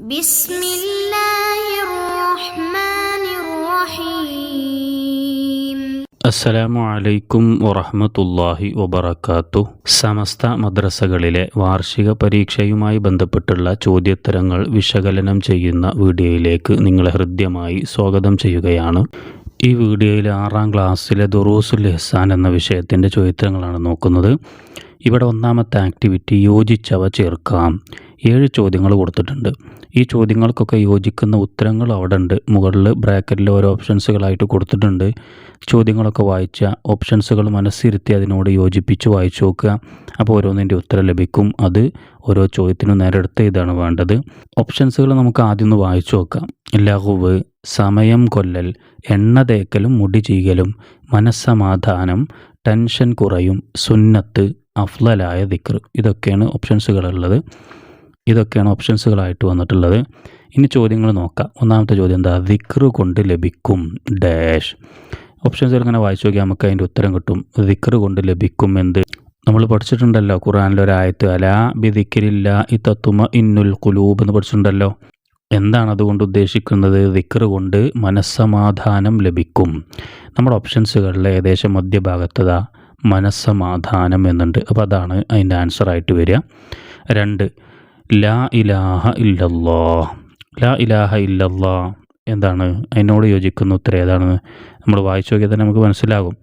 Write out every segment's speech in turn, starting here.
بسم الله الرحمن الرحيم അസ്സലാമു അലൈക്കും വറഹ്മത്തുള്ളാഹി വബറകാത്തു സമസ്ത മദ്രസകളിലെ വാർഷിക പരീക്ഷയുമായി ബന്ധപ്പെട്ടുള്ള ചോദ്യോത്തരങ്ങൾ വിശകലനം ചെയ്യുന്ന വീഡിയോയിലേക്ക് നിങ്ങളെ ഹൃദ്യമായി സ്വാഗതം ചെയ്യുകയാണ് ഈ വീഡിയോയിൽ ആറാം ക്ലാസ്സിലെ ദുറൂസുൽ ഇഹ്സാൻ എന്ന വിഷയത്തിൻ്റെ ചോദ്യോത്തരങ്ങളാണ് നോക്കുന്നത് ഇവിടെ ഒന്നാമത്തെ ആക്ടിവിറ്റി യോജിച്ചവ ചേർക്കാം ഏഴ് ചോദ്യങ്ങൾ കൊടുത്തിട്ടുണ്ട് ഈ ചോദ്യങ്ങൾക്കൊക്കെ യോജിക്കുന്ന ഉത്തരങ്ങൾ അവിടെ ഉണ്ട് മുകളിൽ ബ്രാക്കറ്റിൽ ഓരോ ഓപ്ഷൻസുകളായിട്ട് കൊടുത്തിട്ടുണ്ട്. ചോദ്യങ്ങളൊക്കെ വായിച്ച ഓപ്ഷൻസുകൾ മനസ്സിരുത്തി അതിനോട് യോജിപ്പിച്ച് വായിച്ചു നോക്കുക. അപ്പോൾ ഓരോന്നിന്റെ ഉത്തരം ലഭിക്കും. അത് ഓരോ ചോദ്യത്തിനും നേരെ എടുത്ത് ഇതാണ് വേണ്ടത്. ഓപ്ഷൻസുകൾ നമുക്ക് ആദ്യം ഒന്ന് വായിച്ചു നോക്കാം. ലഹുവ് സമയം കൊല്ലൽ എണ്ണ തേക്കലും മുടി ചീകലും മനസ്സമാധാനം ടെൻഷൻ കുറയും സുന്നത്ത് അഫ്ലലായ ദിക്ർ. ഇതൊക്കെയാണ് ഓപ്ഷൻസുകളുള്ളത്. ഇതൊക്കെയാണ് ഓപ്ഷൻസുകളായിട്ട് വന്നിട്ടുള്ളത്. ഇനി ചോദ്യങ്ങൾ നോക്കാം. ഒന്നാമത്തെ ചോദ്യം എന്താ? ദിക്ർ കൊണ്ട് ലഭിക്കും ഡാഷ്. ഓപ്ഷൻസുകൾ ഇങ്ങനെ വായിച്ചു നോക്കിയാൽ നമുക്ക് അതിന്റെ ഉത്തരം കിട്ടും. ദിക്ർ കൊണ്ട് ലഭിക്കും എന്ത്? നമ്മൾ പഠിച്ചിട്ടുണ്ടല്ലോ ഖുറാനിലെ ഒരായത്ത് അലാ ബിദിക്രില്ല ഈ തത്തുമ ഇന്നുൽ കുലൂബ് എന്ന് പഠിച്ചിട്ടുണ്ടല്ലോ. എന്താണ് അതുകൊണ്ട് ഉദ്ദേശിക്കുന്നത്? ദിക്ർ കൊണ്ട് മനസ്സമാധാനം ലഭിക്കും. നമ്മുടെ ഓപ്ഷൻസുകളിലെ ഏകദേശം മധ്യഭാഗത്തതാ മനസ്സമാധാനം എന്നുണ്ട്. അപ്പോൾ അതാണ് അതിന്റെ ആൻസറായിട്ട് വരിക. രണ്ട് ലാ ഇലാഹ ഇല്ലല്ലോ ലാ ഇലാഹ ഇല്ലല്ലോ എന്താണ്? അതിനോട് യോജിക്കുന്ന ഉത്തരം ഏതാണ് നമ്മൾ വായിച്ചു നോക്കിയാൽ തന്നെ നമുക്ക് മനസ്സിലാകും.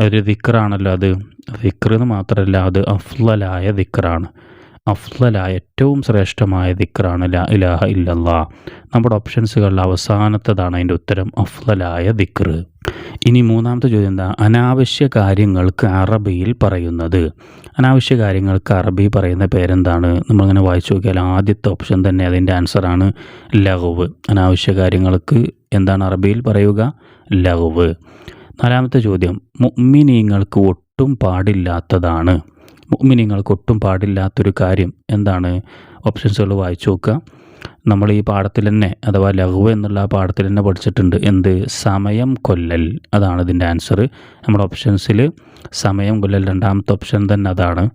ഒരു ദിക്റാണല്ലോ അത്. ദിക്റെന്ന് മാത്രമല്ല അത് അഫ്ലലായ ദിക്റാണ്. അഫ്ലലായ ഏറ്റവും ശ്രേഷ്ഠമായ ദിക്റാണ് ലാ ഇലാഹ ഇല്ലല്ലാ നമ്മുടെ ഓപ്ഷൻസുകളിൽ അവസാനത്തതാണ് അതിന്റെ ഉത്തരം അഫ്ലലായ ദിക്ർ. ഇനി മൂന്നാമത്തെ ചോദ്യം എന്താ? അനാവശ്യ കാര്യങ്ങൾക്ക് അറബിയിൽ പറയുന്നത്. അനാവശ്യ കാര്യങ്ങൾക്ക് അറബി പറയുന്ന പേരെന്താണ്? നമ്മളിങ്ങനെ വായിച്ചു നോക്കിയാൽ ആദ്യത്തെ ഓപ്ഷൻ തന്നെ അതിന്റെ ആൻസറാണ് ലഹവ് അനാവശ്യ കാര്യങ്ങൾക്ക് എന്താണ് അറബിയിൽ പറയുക? ലഹവ് നാലാമത്തെ ചോദ്യം മുഅ്മിനീങ്ങൾക്ക് ഒട്ടും പാടില്ലാത്തതാണ്. മുഅ്മിനീങ്ങൾക്ക് ഒട്ടും പാടില്ലാത്തൊരു കാര്യം എന്താണ്? ഓപ്ഷൻസുകൾ വായിച്ചു നോക്കുക. നമ്മൾ ഈ പാഠത്തിൽ തന്നെ അഥവാ ലഘു എന്നുള്ള ആ പാഠത്തിൽ തന്നെ പഠിച്ചിട്ടുണ്ട്. എന്ത്? സമയം കൊല്ലൽ. അതാണ് ഇതിന്റെ ആൻസർ നമ്മുടെ ഓപ്ഷൻസിൽ സമയം കൊല്ലൽ രണ്ടാമത്തെ ഓപ്ഷൻ തന്നെ അതാണ്.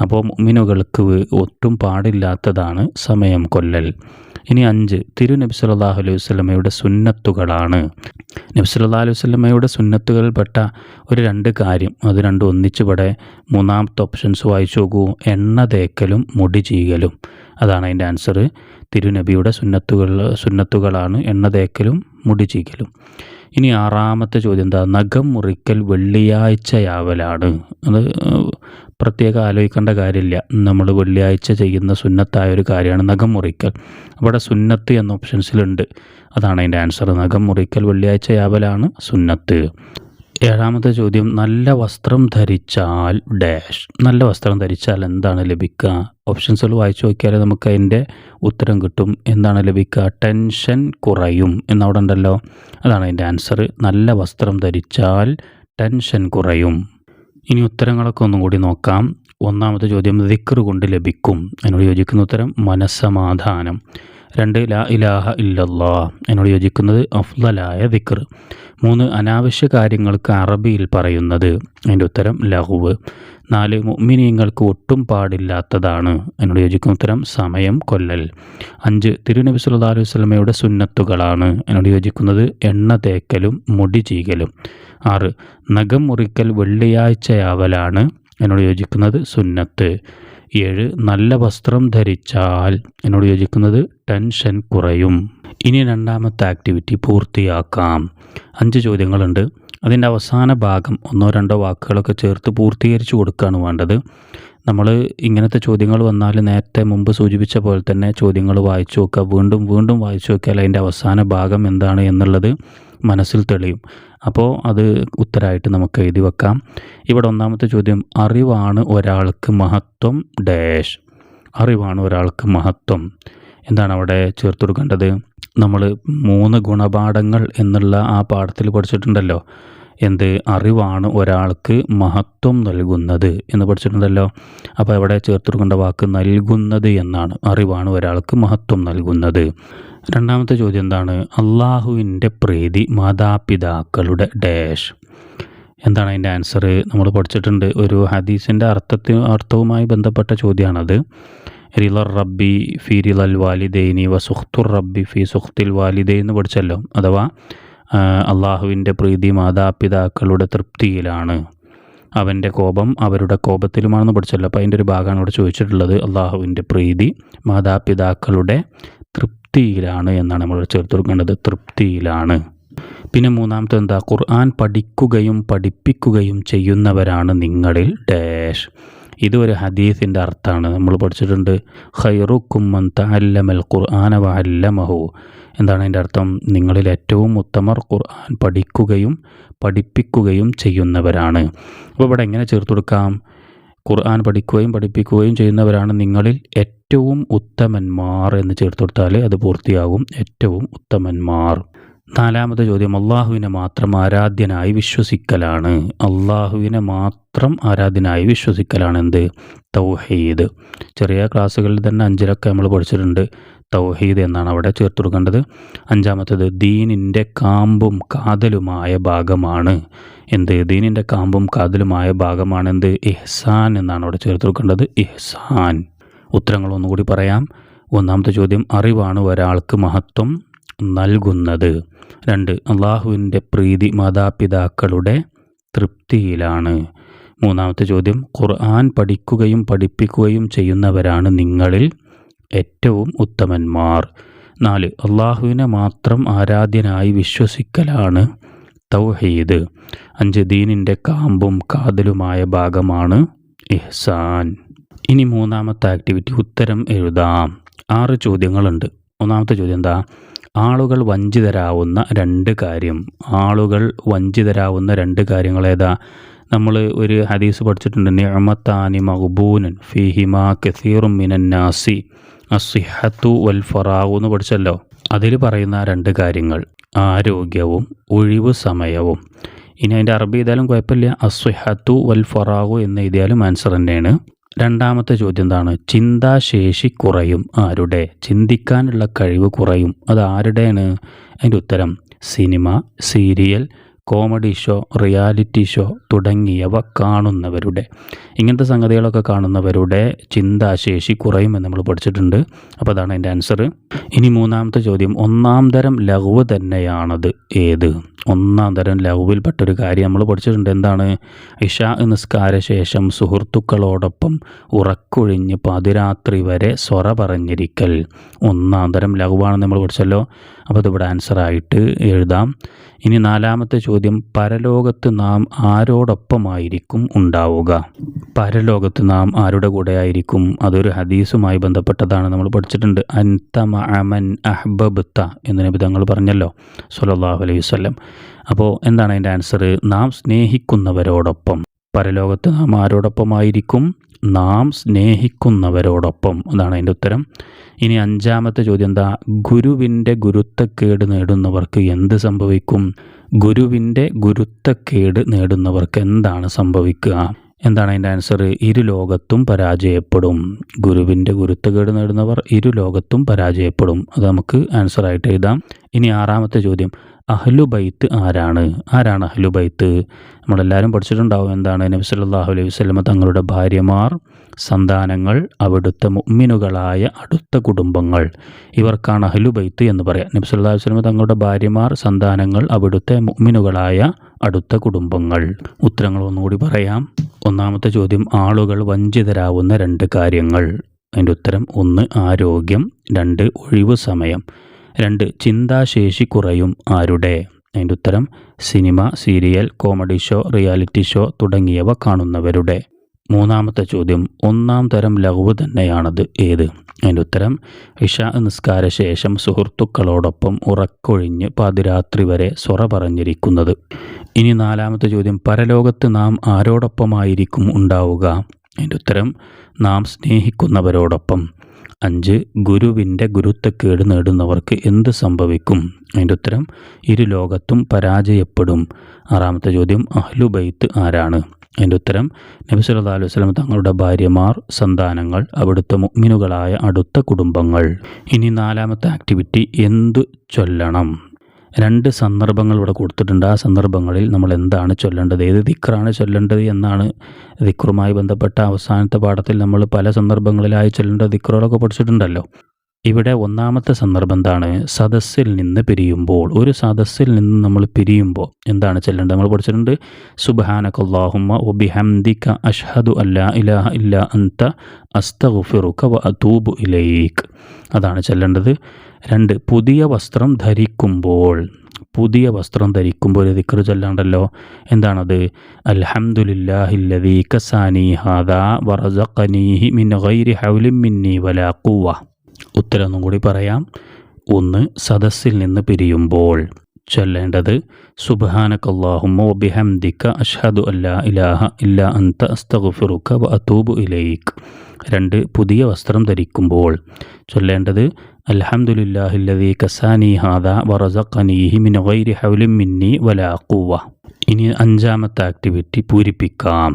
അപ്പോൾ മുഅ്മിനുകൾക്ക് ഒട്ടും പാടില്ലാത്തതാണ് സമയം കൊല്ലൽ. ഇനി അഞ്ച്. തിരു നബി സല്ലല്ലാഹു അലൈഹി വസ്ലമയുടെ സുന്നത്തുകളാണ്. നബി സല്ലാ അലൈഹി വസല്ലമയുടെ സുന്നത്തുകളിൽപ്പെട്ട ഒരു രണ്ട് കാര്യം. അത് രണ്ടും ഒന്നിച്ചിവിടെ മൂന്നാമത്തെ ഓപ്ഷൻസ് വായിച്ചു നോക്കൂ. എണ്ണ തേക്കലും മുടി ചീകലും. അതാണ് അതിന്റെ ആൻസർ തിരുനബിയുടെ സുന്നത്തുകൾ സുന്നത്തുകളാണ് എണ്ണ തേക്കലും മുടി ചീക്കലും ഇനി ആറാമത്തെ ചോദ്യം എന്താ? നഖം മുറിക്കൽ വെള്ളിയാഴ്ചയാവലാണ്. അത് പ്രത്യേകം ആലോചിക്കേണ്ട കാര്യമില്ല. നമ്മൾ വെള്ളിയാഴ്ച ചെയ്യുന്ന സുന്നത്തായ ഒരു കാര്യമാണ് നഖം മുറിക്കൽ. അവിടെ സുന്നത്ത് എന്ന ഓപ്ഷൻസിലുണ്ട് അതാണ് അതിന്റെ ആൻസർ നഖം മുറിക്കൽ വെള്ളിയാഴ്ചയാവലാണ് സുന്നത്ത്. ഏഴാമത്തെ ചോദ്യം നല്ല വസ്ത്രം ധരിച്ചാൽ ഡാഷ് നല്ല വസ്ത്രം ധരിച്ചാൽ എന്താണ് ലഭിക്കുക? ഓപ്ഷൻസുകൾ വായിച്ചു നോക്കിയാൽ നമുക്ക് അതിന്റെ ഉത്തരം കിട്ടും. എന്താണ് ലഭിക്കുക? ടെൻഷൻ കുറയും എന്നവിടെ ഉണ്ടല്ലോ അതാണ് അതിന്റെ ആൻസർ നല്ല വസ്ത്രം ധരിച്ചാൽ ടെൻഷൻ കുറയും. ഇനി ഉത്തരങ്ങളൊക്കെ ഒന്നും കൂടി നോക്കാം. ഒന്നാമത്തെ ചോദ്യം ദിക്ർ കൊണ്ട് ലഭിക്കും? അതിനോട് യോജിക്കുന്ന ഉത്തരം മനസ്സമാധാനം. രണ്ട് ലാ ഇലാഹ ഇല്ലല്ലാ. എന്നോട് യോജിക്കുന്നത് അഫ്ലലായ ദിക്ർ. മൂന്ന് അനാവശ്യ കാര്യങ്ങൾക്ക് അറബിയിൽ പറയുന്നത്. അതിന്റെ ഉത്തരം ലഹുവ് നാല് മുഅ്മിനീങ്ങൾക്ക് ഒട്ടും പാടില്ലാത്തതാണ്. എന്നോട് യോജിക്കുന്ന ഉത്തരം സമയം കൊല്ലൽ. അഞ്ച് തിരുനബി സല്ലല്ലാഹു അലൈഹി വസല്ലമയുടെ സുന്നത്തുകളാണ്. എന്നോട് യോജിക്കുന്നത് എണ്ണ തേക്കലും മുടി ചീകലും. ആറ് നഖം മുറിക്കൽ വെള്ളിയാഴ്ചയാവലാണ്. എന്നോട് യോജിക്കുന്നത് സുന്നത്ത്. ഏഴ് നല്ല വസ്ത്രം ധരിച്ചാൽ എന്നോട് യോജിക്കുന്നത് ടെൻഷൻ കുറയും. ഇനി രണ്ടാമത്തെ ആക്ടിവിറ്റി പൂർത്തിയാക്കാം. അഞ്ച് ചോദ്യങ്ങളുണ്ട്. അതിന്റെ അവസാന ഭാഗം ഒന്നോ രണ്ടോ വാക്കുകളൊക്കെ ചേർത്ത് പൂർത്തീകരിച്ച് കൊടുക്കുകയാണ് വേണ്ടത്. നമ്മൾ ഇങ്ങനത്തെ ചോദ്യങ്ങൾ വന്നാൽ നേരത്തെ മുമ്പ് സൂചിപ്പിച്ച പോലെ തന്നെ ചോദ്യങ്ങൾ വായിച്ചു നോക്കുക. വീണ്ടും വീണ്ടും വായിച്ചു നോക്കിയാൽ അതിന്റെ അവസാന ഭാഗം എന്താണ് എന്നുള്ളത് മനസ്സിൽ തെളിയും. അപ്പോൾ അത് ഉത്തരമായിട്ട് നമുക്ക് എഴുതി വെക്കാം. ഇവിടെ ഒന്നാമത്തെ ചോദ്യം അറിവാണ് ഒരാൾക്ക് മഹത്വം? ഡാഷ്. അറിവാണ് ഒരാൾക്ക് മഹത്വം. എന്താണ് അവിടെ ചേർത്ത് കൊടുക്കേണ്ടത്? നമ്മൾ മൂന്ന് ഗുണപാഠങ്ങൾ എന്നുള്ള ആ പാഠത്തിൽ പഠിച്ചിട്ടുണ്ടല്ലോ. എന്ത് അറിവാണ് ഒരാൾക്ക് മഹത്വം നൽകുന്നത് എന്ന് പഠിച്ചിട്ടുണ്ടല്ലോ. അപ്പോൾ ഇവിടെ ചേർത്തുടുക്കേണ്ട വാക്ക് നൽകുന്നത് എന്നാണ്. അറിവാണ് ഒരാൾക്ക് മഹത്വം നൽകുന്നത്. രണ്ടാമത്തെ ചോദ്യം എന്താണ്? അള്ളാഹുവിന്റെ പ്രീതി മാതാപിതാക്കളുടെ ഡാഷ്. എന്താണ് അതിന്റെ ആൻസർ നമ്മൾ പഠിച്ചിട്ടുണ്ട് ഒരു ഹദീസിന്റെ അർത്ഥത്തിന് അർത്ഥവുമായി ബന്ധപ്പെട്ട ചോദ്യമാണത്. റിലർ റബ്ബി ഫി റിലൽ വാലിദൈനി വ സുഖ്തുർ റബ്ബി ഫി സുഖ്തിൽ വാലിദൈ എന്ന് പഠിച്ചല്ലോ. അഥവാ അള്ളാഹുവിന്റെ പ്രീതി മാതാപിതാക്കളുടെ തൃപ്തിയിലാണ്. അവന്റെ കോപം അവരുടെ കോപത്തിലുമാണെന്ന് പഠിച്ചല്ലോ. അപ്പോൾ അതിന്റെ ഒരു ഭാഗമാണ് ഇവിടെ ചോദിച്ചിട്ടുള്ളത്. അള്ളാഹുവിന്റെ പ്രീതി മാതാപിതാക്കളുടെ തൃപ്തിയിലാണ് എന്നാണ് നമ്മൾ ചേർത്ത് കൊടുക്കേണ്ടത്. തൃപ്തിയിലാണ്. പിന്നെ മൂന്നാമത്തെ എന്താ? ഖുർആൻ പഠിക്കുകയും പഠിപ്പിക്കുകയും ചെയ്യുന്നവരാണ് നിങ്ങളിൽ. ഡാഷ്. ഇത് ഒരു ഹദീസിന്റെ അർത്ഥമാണ്. നമ്മൾ പഠിച്ചിട്ടുണ്ട് ഖൈറുക്കുമ്മൻ ഖുർആാന ഖുർആന വഅല്ലമഹു. എന്താണ് അതിന്റെ അർത്ഥം? നിങ്ങളിൽ ഏറ്റവും ഉത്തമർ ഖുർആൻ പഠിക്കുകയും പഠിപ്പിക്കുകയും ചെയ്യുന്നവരാണ്. അപ്പോൾ ഇവിടെ എങ്ങനെ ചേർത്ത് കൊടുക്കാം? ഖുർആൻ പഠിക്കുകയും പഠിപ്പിക്കുകയും ചെയ്യുന്നവരാണ് നിങ്ങളിൽ ഏറ്റവും ഉത്തമന്മാർ എന്ന് ചേർത്ത് കൊടുത്താൽ അത് പൂർത്തിയാകും. ഏറ്റവും ഉത്തമന്മാർ. നാലാമത്തെ ചോദ്യം അള്ളാഹുവിനെ മാത്രം ആരാധ്യനായി വിശ്വസിക്കലാണ്. അള്ളാഹുവിനെ മാത്രം ആരാധ്യനായി വിശ്വസിക്കലാണ് എന്ത്? തൗഹീദ്. ചെറിയ ക്ലാസ്സുകളിൽ തന്നെ അഞ്ചിലൊക്കെ നമ്മൾ പഠിച്ചിട്ടുണ്ട് തൗഹീദ് എന്നാണ് അവിടെ ചേർത്ത് കൊടുക്കേണ്ടത്. അഞ്ചാമത്തേത് ദീനിന്റെ കാമ്പും കാതലുമായ ഭാഗമാണ്. എന്ത്? ദീനിന്റെ കാമ്പും കാതലുമായ ഭാഗമാണ് എന്ത്? ഇഹ്സാൻ എന്നാണ് അവിടെ ചേർത്ത് കൊടുക്കേണ്ടത്. ഇഹ്സാൻ. ഉത്തരങ്ങൾ ഒന്നുകൂടി പറയാം. ഒന്നാമത്തെ ചോദ്യം അറിവാണ് ഒരാൾക്ക് മഹത്വം നൽകുന്നത്. രണ്ട് അള്ളാഹുവിന്റെ പ്രീതി മാതാപിതാക്കളുടെ തൃപ്തിയിലാണ്. മൂന്നാമത്തെ ചോദ്യം ഖുർആൻ പഠിക്കുകയും പഠിപ്പിക്കുകയും ചെയ്യുന്നവരാണ് നിങ്ങളിൽ ഏറ്റവും ഉത്തമന്മാർ. നാല് അള്ളാഹുവിനെ മാത്രം ആരാധ്യനായി വിശ്വസിക്കലാണ് തൗഹീദ്. അഞ്ച് ദീനിന്റെ കാമ്പും കാതലുമായ ഭാഗമാണ് ഇഹ്സാൻ. ഇനി മൂന്നാമത്തെ ആക്ടിവിറ്റി ഉത്തരം എഴുതാം. ആറ് ചോദ്യങ്ങളുണ്ട്. ഒന്നാമത്തെ ചോദ്യം എന്താ? ആളുകൾ വഞ്ചിതരാവുന്ന രണ്ട് കാര്യം. ആളുകൾ വഞ്ചിതരാവുന്ന രണ്ട് കാര്യങ്ങൾ ഏതാ? നമ്മൾ ഒരു ഹദീസ് പഠിച്ചിട്ടുണ്ട് നിഅമത്താനി മഹബൂനൻ ഫിഹിമ കസീറും മിനന്നാസി അസിഹത്തു വൽ ഫറാവു എന്ന് പഠിച്ചല്ലോ. അതിൽ പറയുന്ന രണ്ട് കാര്യങ്ങൾ ആരോഗ്യവും ഒഴിവ് സമയവും. ഇനി അതിന്റെ അറബി ചെയ്താലും കുഴപ്പമില്ല. അസ്വിഹത്തു വൽ ഫറാവു എന്ന് എഴുതിയാലും ആൻസർ തന്നെയാണ്. രണ്ടാമത്തെ ചോദ്യം എന്താണ്? ചിന്താശേഷി കുറയും ആരുടെ? ചിന്തിക്കാനുള്ള കഴിവ് കുറയും. അത് ആരുടെയാണ്? അതിന്റെ ഉത്തരം cinema serial comedy show reality show തുടങ്ങിയവ കാണുന്നവരുടെ ഇങ്ങനത്തെ സംഗതികളൊക്കെ കാണുന്നവരുടെ ചിന്താശേഷി കുറയുമെന്ന് നമ്മൾ പഠിച്ചിട്ടുണ്ട്. അപ്പോൾ അതാണ് എന്റെ ആൻസർ ഇനി മൂന്നാമത്തെ ചോദ്യം ഒന്നാം തരം ലഘുവ് തന്നെയാണത് ഏത്? ഒന്നാം തരം ലഘുവിൽപ്പെട്ടൊരു കാര്യം നമ്മൾ പഠിച്ചിട്ടുണ്ട്. എന്താണ്? ഇഷ നിസ്കാര ശേഷം സുഹൃത്തുക്കളോടൊപ്പം ഉറക്കൊഴിഞ്ഞ് പതിരാത്രി വരെ സ്വറ പറഞ്ഞിരിക്കൽ ഒന്നാം തരം ലഘുവാണെന്ന് നമ്മൾ പഠിച്ചല്ലോ. അപ്പോൾ അതിവിടെ ആൻസറായിട്ട് എഴുതാം. ഇനി നാലാമത്തെ ചോദ്യം പരലോകത്ത് നാം ആരോടൊപ്പമായിരിക്കും ഉണ്ടാവുക? പരലോകത്ത് നാം ആരുടെ കൂടെ ആയിരിക്കും അതൊരു ഹദീസുമായി ബന്ധപ്പെട്ടതാണ്. നമ്മൾ പഠിച്ചിട്ടുണ്ട് അൻതമ അമൻ അഹ്ബബ്ത്ത എന്ന് നബി തങ്ങൾ പറഞ്ഞല്ലോ സുലല്ലാഹു അലൈഹി വല്ലം അപ്പോൾ എന്താണ് അതിന്റെ ആൻസർ നാം സ്നേഹിക്കുന്നവരോടൊപ്പം. പരലോകത്ത് നാം ആരോടൊപ്പമായിരിക്കും? നാം സ്നേഹിക്കുന്നവരോടൊപ്പം. അതാണ് അതിന്റെ ഉത്തരം. ഇനി അഞ്ചാമത്തെ ചോദ്യം എന്താ? ഗുരുവിന്റെ ഗുരുത്തക്കേട് നേടുന്നവർക്ക് എന്ത് സംഭവിക്കും? ഗുരുവിന്റെ ഗുരുത്തക്കേട് നേടുന്നവർക്ക് എന്താണ് സംഭവിക്കുക? എന്താണ് അതിന്റെ ആൻസർ? ഇരു ലോകത്തും പരാജയപ്പെടും. ഗുരുവിന്റെ ഗുരുത്തക്കേട് നേടുന്നവർ ഇരു ലോകത്തും പരാജയപ്പെടും. അത് നമുക്ക് ആൻസറായിട്ട് എഴുതാം. ഇനി ആറാമത്തെ ചോദ്യം. അഹ്ലുബൈത്ത് ആരാണ്? ആരാണ് അഹ്ലുബൈത്ത്? നമ്മളെല്ലാവരും പഠിച്ചിട്ടുണ്ടാവും എന്താണ് നബി സല്ലാഹു അലൈഹി വസല്ലമ തങ്ങളുടെ ഭാര്യമാർ സന്താനങ്ങൾ അവിടുത്തെ മുമ്മിനുകളായ അടുത്ത കുടുംബങ്ങൾ. ഇവർക്കാണ് അഹ്ലുബൈത്ത് എന്ന് പറയാം. നബി സല്ലാഹു അലൈഹി വസല്ലമ തങ്ങളുടെ ഭാര്യമാർ സന്താനങ്ങൾ അവിടുത്തെ മുമ്മിനുകളായ അടുത്ത കുടുംബങ്ങൾ. ഉത്തരങ്ങൾ ഒന്നുകൂടി പറയാം. ഒന്നാമത്തെ ചോദ്യം ആളുകൾ വഞ്ചിതരാവുന്ന രണ്ട് കാര്യങ്ങൾ. അതിന്റെ ഉത്തരം ഒന്ന് ആരോഗ്യം രണ്ട് ഒഴിവ് സമയം. രണ്ട് ചിന്താശേഷി കുറയും ആരുടെ? അതിന്റെ ഉത്തരം cinema serial comedy show reality show തുടങ്ങിയവ കാണുന്നവരുടെ. മൂന്നാമത്തെ ചോദ്യം ഒന്നാം തരം ലഘുവ് തന്നെയാണത് ഏത്? അതിന്റെ ഉത്തരം ഇഷ നിസ്കാര ശേഷം സുഹൃത്തുക്കളോടൊപ്പം ഉറക്കൊഴിഞ്ഞ് പാതിരാത്രി വരെ സ്വറ പറഞ്ഞിരിക്കുന്നത്. ഇനി നാലാമത്തെ ചോദ്യം പരലോകത്ത് നാം ആരോടൊപ്പമായിരിക്കും ഉണ്ടാവുക? അതിന്റെ ഉത്തരം നാം സ്നേഹിക്കുന്നവരോടൊപ്പം. അഞ്ച് ഗുരുവിന്റെ ഗുരുത്വക്കേട് നേടുന്നവർക്ക് എന്ത് സംഭവിക്കും? അതിന്റെ ഉത്തരം ഇരു ലോകത്തും പരാജയപ്പെടും. ആറാമത്തെ ചോദ്യം അഹ്ലുബൈത്ത് ആരാണ്? അതിന്റെ ഉത്തരം നബി സല്ലല്ലാഹു അലൈഹി വസ്ലം തങ്ങളുടെ ഭാര്യമാർ സന്താനങ്ങൾ അവിടുത്തെ മുഗ്മിനുകളായ അടുത്ത കുടുംബങ്ങൾ. ഇനി നാലാമത്തെ ആക്ടിവിറ്റി എന്തു ചൊല്ലണം? രണ്ട് സന്ദർഭങ്ങൾ ഇവിടെ കൊടുത്തിട്ടുണ്ട്. ആ സന്ദർഭങ്ങളിൽ നമ്മൾ എന്താണ് ചൊല്ലേണ്ടത്? ഏത് ദിക്റാണ് ചൊല്ലേണ്ടത് എന്നാണ് ദിക്റുമായി ബന്ധപ്പെട്ട അവസാനത്തെ പാഠത്തിൽ നമ്മൾ പല സന്ദർഭങ്ങളിലായി ചൊല്ലേണ്ട ദിക്റുകളൊക്കെ പഠിച്ചിട്ടുണ്ടല്ലോ. ഇവിടെ ഒന്നാമത്തെ സന്ദർഭം എന്താണ്? സദസ്സിൽ നിന്ന് പിരിയുമ്പോൾ. ഒരു സദസ്സിൽ നിന്ന് നമ്മൾ പിരിയുമ്പോൾ എന്താണ് ചെല്ലേണ്ടത്? നമ്മൾ പഠിച്ചിട്ടുണ്ട് സുബാനക്കല്ലാഹുമ്മ ഒബിഹംദിക അഷ്ഹദു അല്ലാ ഇലാഹ ഇല്ല അന്ത അസ്തഗുഫിറുക വ അതൂബു ഇലൈക്ക് അതാണ് ചെല്ലേണ്ടത്. രണ്ട് പുതിയ വസ്ത്രം ധരിക്കുമ്പോൾ. പുതിയ വസ്ത്രം ധരിക്കുമ്പോൾ ഒരു ദിക്ർ ചൊല്ലാണ്ടല്ലോ. എന്താണത്? അൽഹംദുലില്ലാഹില്ലദീ കസാനി ഹാദാ വറസഖനീഹി മിൻ ഗൈരി ഹൗലിൻ മിന്നി വലാ ഖുവ്വ. ഉത്തരം കൂടി പറയാം. ഒന്ന് സദസ്സിൽ നിന്ന് പിരിയുമ്പോൾ ചൊല്ലേണ്ടത് സുബാനക്കല്ലാഹുമോ ബിഹംദിക്ക അഷ്ഹദു അല്ലാ ഇലാഹ ഇല്ലാ അന്ത അസ്തഗുഫിറുക വ അതൂബു ഇലൈക്ക് രണ്ട് പുതിയ വസ്ത്രം ധരിക്കുമ്പോൾ ചൊല്ലേണ്ടത് അൽഹംദുലില്ലാഹില്ലദീ കസാനി ഹാദ വറസഖനീഹി മിൻ ഗൈരി ഹൗലിൻ മിന്നി വലാ ഖുവ്വ ഇനി അഞ്ചാമത്തെ ആക്ടിവിറ്റി പൂരിപ്പിക്കാം.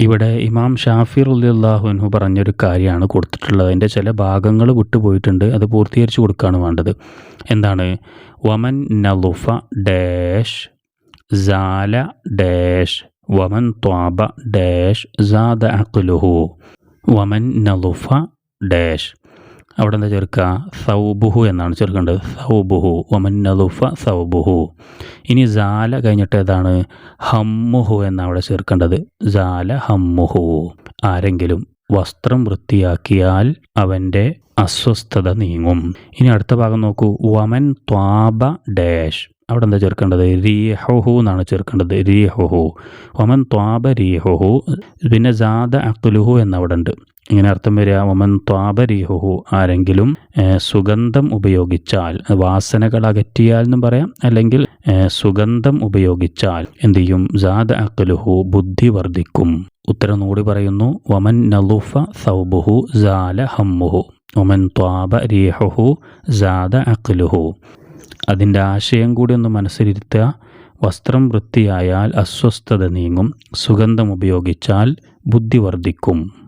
ഇവിടെ ഇമാം ഷാഫി റലിയല്ലാഹുൻഹു പറഞ്ഞൊരു കാര്യമാണ് കൊടുത്തിട്ടുള്ളത്. അതിന്റെ ചില ഭാഗങ്ങൾ വിട്ടുപോയിട്ടുണ്ട്. അത് പൂർത്തീകരിച്ച് കൊടുക്കുകയാണ് വേണ്ടത്. എന്താണ്? വമൻ നലുഫ ഡാഷ് ജാല ഡാഷ് വമൻ ത്വാബ ഡാഷ് ജാദ അഖ്ലുഹു വമൻ നലുഫ ഡാഷ്. അവിടെ എന്താ ചേർക്കുക? സൗബുഹു എന്നാണ് ചേർക്കേണ്ടത്. സൗബുഹു. വമൻ നലുഫ സൗബുഹു. ഇനി ജാല കഴിഞ്ഞിട്ട് ഏതാണ്? ഹമ്മുഹു എന്നാണ് അവിടെ ചേർക്കേണ്ടത്. ജാല ഹമ്മുഹു. ആരെങ്കിലും വസ്ത്രം വൃത്തിയാക്കിയാൽ അവന്റെ അസ്വസ്ഥത നീങ്ങും. ഇനി അടുത്ത ഭാഗം നോക്കൂ. വമൻ ത്വാബ ഡാഷ്. അവിടെ എന്താ ചേർക്കേണ്ടത്? റീഹുഹു എന്നാണ് ചേർക്കേണ്ടത്. റീഹുഹു വമൻ ത്വാബ റീഹുഹു പിന്നെ ജാദ അക്തുലുഹു എന്നവിടെ ഉണ്ട് ഇങ്ങനെ അർത്ഥം വരിക ഒമൻ ത്വാപരീഹുഹു ആരെങ്കിലും സുഗന്ധം ഉപയോഗിച്ചാൽ വാസനകൾ അകറ്റിയാൽ എന്നും പറയാം അല്ലെങ്കിൽ സുഗന്ധം ഉപയോഗിച്ചാൽ എന്ത് ചെയ്യും? ജാദ അക്കലുഹു ബുദ്ധി വർദ്ധിക്കും. ഉത്തരം കൂടി പറയുന്നു വമൻ നലുഫ സൗബുഹു ജാല ഹമ്മുഹു ഒമൻ ത്വാബ റീഹുഹു ജാദ അക്കലുഹു അതിന്റെ ആശയം കൂടി ഒന്ന് മനസ്സിലിരുത്തുക വസ്ത്രം വൃത്തിയായാൽ അസ്വസ്ഥത നീങ്ങും സുഗന്ധം ഉപയോഗിച്ചാൽ ബുദ്ധി വർദ്ധിക്കും.